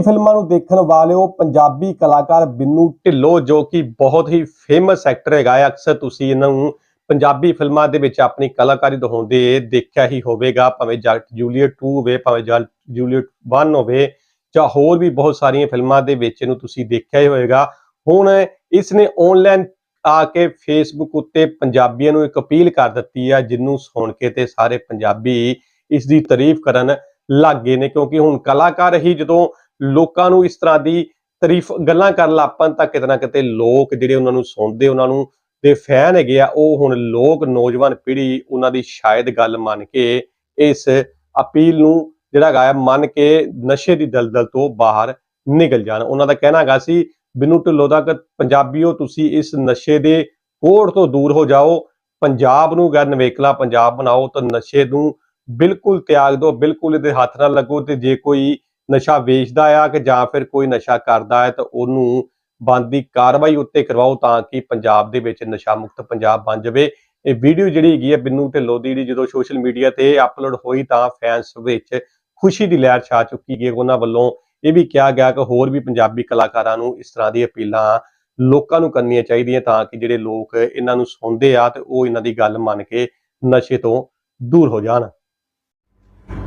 ਫਿਲਮਾਂ ਨੂੰ ਦੇਖਣ ਵਾਲਿਓ ਪੰਜਾਬੀ ਕਲਾਕਾਰ ਬਿੰਨੂ ਢਿੱਲੋਂ, ਜੋ ਕਿ ਬਹੁਤ ਹੀ ਫੇਮਸ ਐਕਟਰ ਹੈਗਾ ਅਕਸਰ ਤੁਸੀਂ ਇਹਨਾਂ ਨੂੰ ਪੰਜਾਬੀ ਫਿਲਮਾਂ ਦੇ ਵਿੱਚ ਆਪਣੀ ਕਲਾਕਾਰੀ ਦਿਖਾਉਂਦੇ ਦੇਖਿਆ ਹੀ ਹੋਵੇਗਾ, ਭਾਵੇਂ ਜੱਟ ਜੂਲੀਅਟ 2 ਹੋਵੇ, ਭਾਵੇਂ ਜੱਟ ਜੂਲੀਅਟ 1 ਹੋਵੇ, ਜਾਂ ਹੋਰ ਵੀ ਬਹੁਤ ਸਾਰੀਆਂ ਫਿਲਮਾਂ ਦੇ ਵਿੱਚ ਇਹਨੂੰ ਤੁਸੀਂ ਦੇਖਿਆ ਹੀ ਹੋਵੇਗਾ। ਹੁਣ ਇਸ ਨੇ ਆਨਲਾਈਨ ਆ ਕੇ ਫੇਸਬੁੱਕ ਉੱਤੇ ਪੰਜਾਬੀਆਂ ਨੂੰ ਇੱਕ ਅਪੀਲ ਕਰ ਦਿੱਤੀ ਹੈ, ਜਿਹਨੂੰ ਸੁਣ ਕੇ ਤੇ ਸਾਰੇ ਪੰਜਾਬੀ ਇਸ ਦੀ ਤਾਰੀਫ ਕਰਨ ਲੱਗ ਗਏ ਨੇ, ਕਿਉਂਕਿ ਹੁਣ ਕਲਾਕਾਰ ਹੀ ਜਦੋਂ ਲੋਕਾਂ ਨੂੰ ਇਸ ਤਰ੍ਹਾਂ ਦੀ ਤਾਰੀਫ ਗੱਲਾਂ ਕਰਨ ਲੱਪਨ ਤਾਂ ਕਿਤੇ ਨਾ ਕਿਤੇ ਲੋਕ ਜਿਹੜੇ ਉਹਨਾਂ ਨੂੰ ਸੁਣਦੇ, ਉਹਨਾਂ ਨੂੰ ਦੇ ਫੈਨ ਹੈਗੇ ਆ, ਉਹ ਹੁਣ ਲੋਕ ਨੌਜਵਾਨ ਪੀੜ੍ਹੀ ਉਹਨਾਂ ਦੀ ਸ਼ਾਇਦ ਗੱਲ ਮੰਨ ਕੇ ਇਸ ਅਪੀਲ ਨੂੰ ਜਿਹੜਾ ਹੈਗਾ ਮੰਨ ਕੇ ਨਸ਼ੇ ਦੀ ਦਲਦਲ ਤੋਂ ਬਾਹਰ ਨਿਕਲ ਜਾਣ। ਉਹਨਾਂ ਦਾ ਕਹਿਣਾ ਹੈਗਾ ਸੀ, ਬਿਨੂ ਢਿੱਲੋਂ ਦਾ ਕਿ ਪੰਜਾਬੀਓ ਤੁਸੀਂ ਇਸ ਨਸ਼ੇ ਦੇ ਕੋੜ ਤੋਂ ਦੂਰ ਹੋ ਜਾਓ, ਪੰਜਾਬ ਨੂੰ ਗੈਰ ਨਵੇਕਲਾ ਪੰਜਾਬ ਬਣਾਓ, ਤਾਂ ਨਸ਼ੇ ਨੂੰ ਬਿਲਕੁਲ ਤਿਆਗ ਦਿਓ, ਬਿਲਕੁਲ ਇਹਦੇ ਹੱਥ ਨਾਲ ਲੱਗੋ ਤੇ ਜੇ ਕੋਈ ਨਸ਼ਾ ਵੇਚਦਾ ਆ ਕਿ ਜਾਂ ਫਿਰ ਕੋਈ ਨਸ਼ਾ ਕਰਦਾ ਹੈ ਤਾਂ ਉਹਨੂੰ ਬੰਦੀ ਕਾਰਵਾਈ ਉੱਤੇ ਕਰਵਾਓ ਤਾਂ ਕਿ ਪੰਜਾਬ ਦੇ ਵਿੱਚ ਨਸ਼ਾ ਮੁਕਤ ਪੰਜਾਬ ਬਣ ਜਾਵੇ। ਇਹ ਵੀਡੀਓ ਜਿਹੜੀ ਹੈਗੀ ਹੈ ਬਿੰਨੂ ਢਿੱਲੋਂ ਦੀ ਜਿਹੜੀ ਜਦੋਂ ਸੋਸ਼ਲ ਮੀਡੀਆ ਤੇ ਅਪਲੋਡ ਹੋਈ ਤਾਂ ਫੈਨਸ ਵਿੱਚ ਖੁਸ਼ੀ ਦੀ ਲਹਿਰ ਛਾ ਚੁੱਕੀ ਗਈ ਉਹਨਾਂ ਵੱਲੋਂ ਇਹ ਵੀ ਕਿਹਾ ਗਿਆ ਕਿ ਹੋਰ ਵੀ ਪੰਜਾਬੀ ਕਲਾਕਾਰਾਂ ਨੂੰ ਇਸ ਤਰ੍ਹਾਂ ਦੀ ਅਪੀਲਾਂ ਲੋਕਾਂ ਨੂੰ ਕਰਨੀਆਂ ਚਾਹੀਦੀਆਂ ਤਾਂ ਕਿ ਜਿਹੜੇ ਲੋਕ ਇਹਨਾਂ ਨੂੰ ਸੁਣਦੇ ਆ ਤੇ ਉਹ ਇਹਨਾਂ ਦੀ ਗੱਲ ਮੰਨ ਕੇ ਨਸ਼ੇ ਤੋਂ ਦੂਰ ਹੋ ਜਾਣ।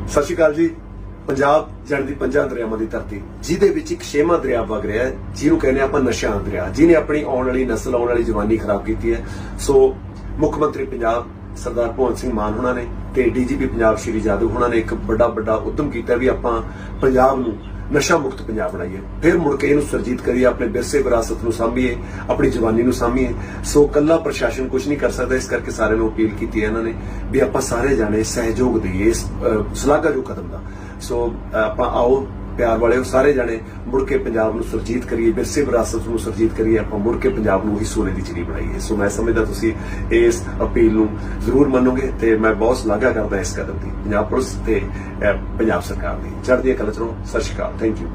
ਸਤਿ ਸ਼੍ਰੀ ਅਕਾਲ ਜੀ। ਪੰਜਾਬ ਜੜ ਦੀ ਪੰਜਾਂ ਦਰਿਆਵਾਂ ਦੀ ਧਰਤੀ, ਜਿਹਦੇ ਵਿੱਚ ਇੱਕ ਛੇਵਾਂ ਦਰਿਆ ਵਗ ਰਿਹਾ ਹੈ, ਜਿਹਨੂੰ ਕਹਿੰਦੇ ਆਪਾਂ ਨਸ਼ਾ ਦਰਿਆ। ਜਿਹਨੇ ਆਪਣੀ ਆਉਣ ਵਾਲੀ ਨਸਲ, ਆਉਣ ਵਾਲੀ ਜਵਾਨੀ ਖਰਾਬ ਕੀਤੀ ਹੈ। ਸੋ ਮੁੱਖ ਮੰਤਰੀ ਪੰਜਾਬ ਸਰਦਾਰ ਭਗਵੰਤ ਸਿੰਘ ਮਾਨ ਹੁਣਾਂ ਨੇ ਤੇ ਡੀਜੀਪੀ ਪੰਜਾਬ ਸ਼੍ਰੀ ਜਾਦਵ ਹੁਣਾਂ ਨੇ ਇੱਕ ਵੱਡਾ ਵੱਡਾ ਉਦਮ ਕੀਤਾ ਵੀ ਆਪਾਂ ਪੰਜਾਬ ਨੂੰ ਨਸ਼ਾ ਮੁਕਤ ਪੰਜਾਬ ਬਣਾਈਏ। ਫਿਰ ਮੁੜ ਕੇ ਇਹਨੂੰ ਸਰਜੀਤ ਕਰੀਏ, ਆਪਣੇ ਵਿਰਸੇ ਵਿਰਾਸਤ ਨੂੰ ਸਾਂਭੀਏ, ਆਪਣੀ ਜਵਾਨੀ ਨੂੰ ਸਾਂਭੀਏ। ਸੋ ਕੱਲਾ ਪ੍ਰਸ਼ਾਸਨ ਕੁਝ ਨਹੀਂ ਕਰ ਸਕਦਾ, ਇਸ ਕਰਕੇ ਸਾਰਿਆਂ ਨੂੰ ਅਪੀਲ ਕੀਤੀ ਹੈ ਇਹਨਾਂ ਨੇ ਵੀ ਆਪਾਂ ਸਾਰੇ ਜਾਣੇ ਸਹਿਯੋਗ ਦੇਈਏ ਇਸ ਸਲਾਗਾ ਜੋ ਕਦਮ ਦਾ। ਸੋ ਆਪਾਂ ਆਓ, ਪਿਆਰ ਵਾਲਿਓ, ਸਾਰੇ ਜਾਣੇ ਮੁੜ ਕੇ ਪੰਜਾਬ ਨੂੰ ਸਰਜੀਤ ਕਰੀਏ ਵਿਰਸੇ ਵਿਰਾਸਤ ਨੂੰ ਸਰਜੀਤ ਕਰੀਏ, ਆਪਾਂ ਮੁੜ ਕੇ ਪੰਜਾਬ ਨੂੰ ਹੀ ਸੋਨੇ ਦੀ ਚਿੜੀ ਬਣਾਈਏ। ਸੋ ਮੈਂ ਸਮਝਦਾ ਤੁਸੀਂ ਇਸ ਅਪੀਲ ਨੂੰ ਜ਼ਰੂਰ ਮੰਨੋਗੇ ਤੇ ਮੈਂ ਬਹੁਤ ਸ਼ਲਾਘਾ ਕਰਦਾ ਇਸ ਕਦਮ ਦੀ, ਪੰਜਾਬ ਪੁਲਿਸ ਤੇ ਪੰਜਾਬ ਸਰਕਾਰ ਦੀ। ਚੜ੍ਹਦੀ ਕਲਾ ਚ ਰਹੋ, ਸਤਿ ਸ਼੍ਰੀ ਅਕਾਲ। Thank you